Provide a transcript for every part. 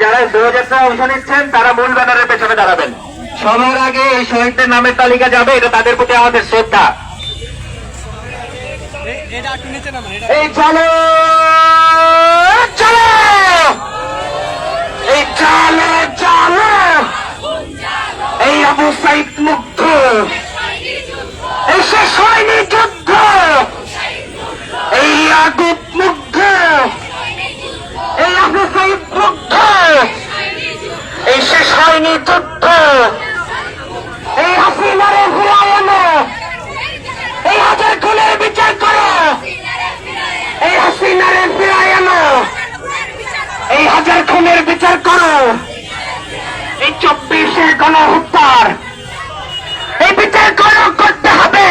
যারা দৌড়যাত্রা অংশ নিচ্ছেন, তারা মূল ব্যানারের পেছনে দাঁড়াবেন। সবার আগে এই শহীদদের নামের তালিকা যাবে, এটা তাদের প্রতি আমাদের শ্রদ্ধা। এই চলো চলো! এই চলো চলো! এই সাইদ মুগ্ধ। এই শেষ হয়নি যুদ্ধ। এই আগুব হয়নি যুদ্ধ। এই হাসিনারে ফিরায়নো এই হাজার খুনের বিচার করো। এই হাসিনারে ফিরায় আনো এই হাজার খুনের বিচার করো। এই চব্বিশের গণহত্যার এই বিচার করো, করতে হবে।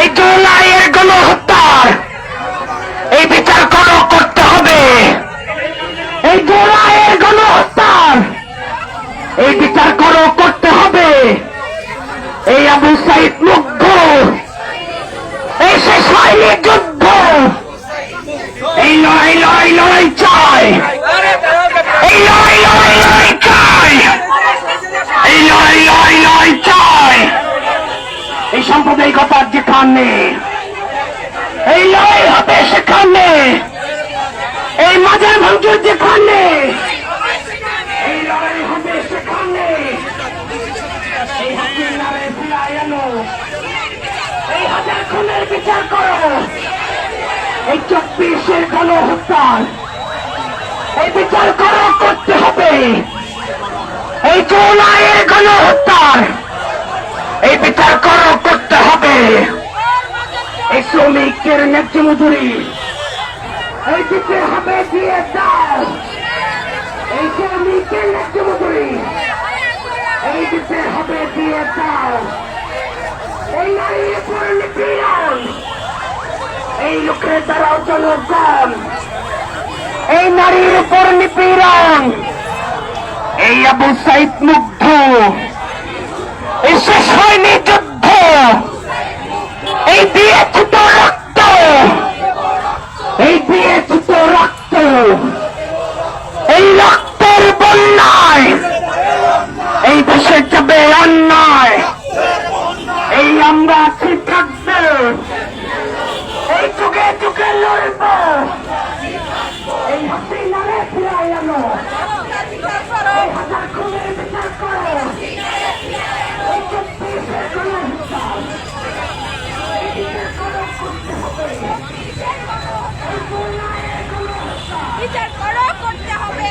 এই জুলাইয়ের গণহত্যার আবু সাইদ মুগ্ধ। শেষ হয়নি যুদ্ধ। এই লড়াই লড়াই লড়াই চাই। এই লড়াই লড়াই লড়াই চাই। এই লড়াই লড়াই লড়াই চাই। এই সাম্প্রদায়িকতার যেখানে, এই লড়াই হবে সেখানে। এই মাজার ভাঙচুর যেখানে খুনের বিচার করো। এই চব্বিশের গণহত্যার এই বিচার করো, করতে হবে। এই চৌলাইয়ের গণহত্যার এই বিচার করো, করতে হবে। এই শ্রমিকের ন্যায্য মজুরি এই দিতে হবে, দিয়ে এই শ্রমিকের ন্যায্য মজুরি এই দিতে হবে দিয়ে দাও এই নারীর উপর নিপীড়ন লোকের দ্বারাও জনগণ এই নারীর উপর নিপীড়ন এই আবু সাইদ মুগ্ধ এই শেষ যুদ্ধ এই দিয়ে ছুট রক্ত এই দিয়ে ছুট রক্ত এই রক্তের বন্যায় এই দেশে যাবে অন্যায় এই আমরা আছি থাকবে এই যুগে যুগে লড়ব এই হাসিনারে ফিরাই আনো এই হাজার খুনের বিচার করো এই চব্বিশের গণহত্যা এই বিচার করো করতে হবে এই বন্যায়ের গণহত্যা বিচার করো করতে হবে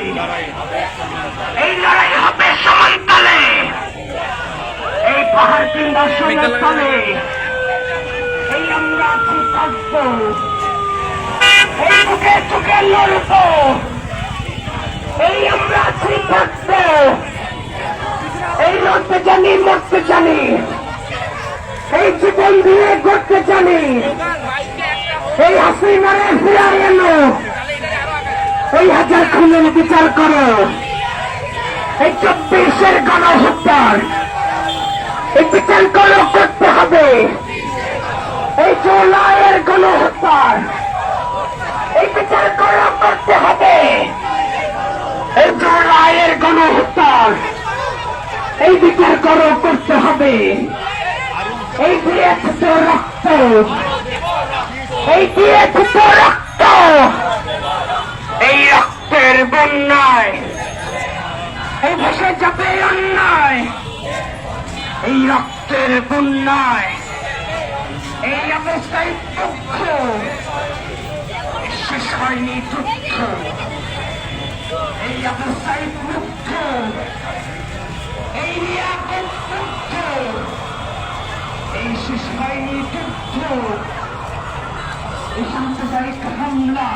এই লড়াই হবে সমান্তলে এই পাহাড় কিংবা সমতলে এই আমরা আছি এই বুকে চুকে লড়বো। এই আমরা আছি এই লড়তে জানি, মরতে জানি। এই জীবন দিয়ে করতে জানি। এই হাসিনারে ফিরাই এলো এই হাজার খুনের বিচার করো। এই চব্বিশের গণহত্যার এই বিচার করো, করতে হবে। এই জুলাইয়ের গণহত্যার এই বিচার করো, করতে হবে। এই জুলাইয়ের গণহত্যার এই বিচার করো, করতে হবে। এই দিয়েছে রক্ত। এই দিয়েছে রক্ত। এই রক্তের বন্যায়, এই ভেসে যাবে অন্যায়, এই রক্তের বন্যায়, এই অবস্থায় দুঃখ, শেষ হয়নি দুঃখ, এই অবস্থায় দুঃখ এই নিরাপদ দুঃখ এই শেষ হয়নি যুদ্ধ এই সাম্প্রদায়িক হামলা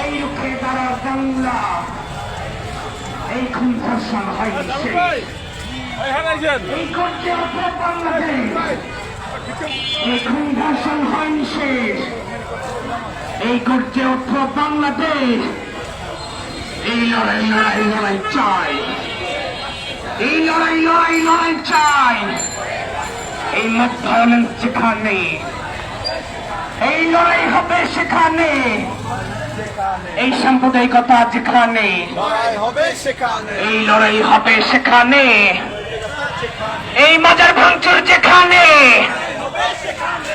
এই রুখে তারা বাংলা এই খুন ধর্ষণ হয়নি শেষ। এই করতে হবে বাংলাদেশ। এই খুন ধর্ষণ হয়নি শেষ এই করতে উঠব বাংলাদেশ। এই লড়াই লড়াই লড়াই চাই। এই লড়াই লড়াই লড়াই চাই। এই মত ভায়োলেন্স যেখানে এই লড়াই হবে সেখানে। এই সাম্প্রদায়িকতা যেখানে এই লড়াই হবে সেখানে। এই মাজার ভাঙচুর যেখানে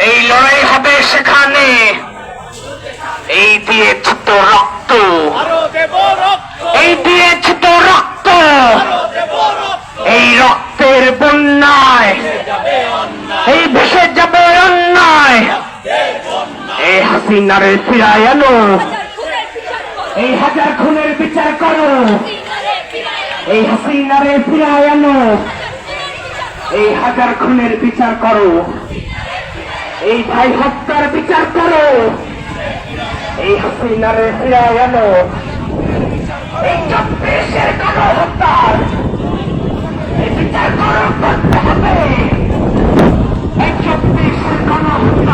এই লড়াই হবে সেখানে। এই দিয়ে তো রক্ত এই তো রক্ত রক্ত। এই রক্তের বন্যায় এই ভেসে যাবে অন্যায়। এই হাসিনারে ফিরায় আনো। এই হাজার খুনের বিচার করো। এই হাসিনারে ফিরায় আনো। এই হাজার খুনের বিচার করো। এই ভাই হত্যার বিচার করো। এই হাসিনারে ফিরায় আনো। এই চব্বিশের গণহত্যার এই বিচার করো করতে হবে। এই চব্বিশের গণহত্যার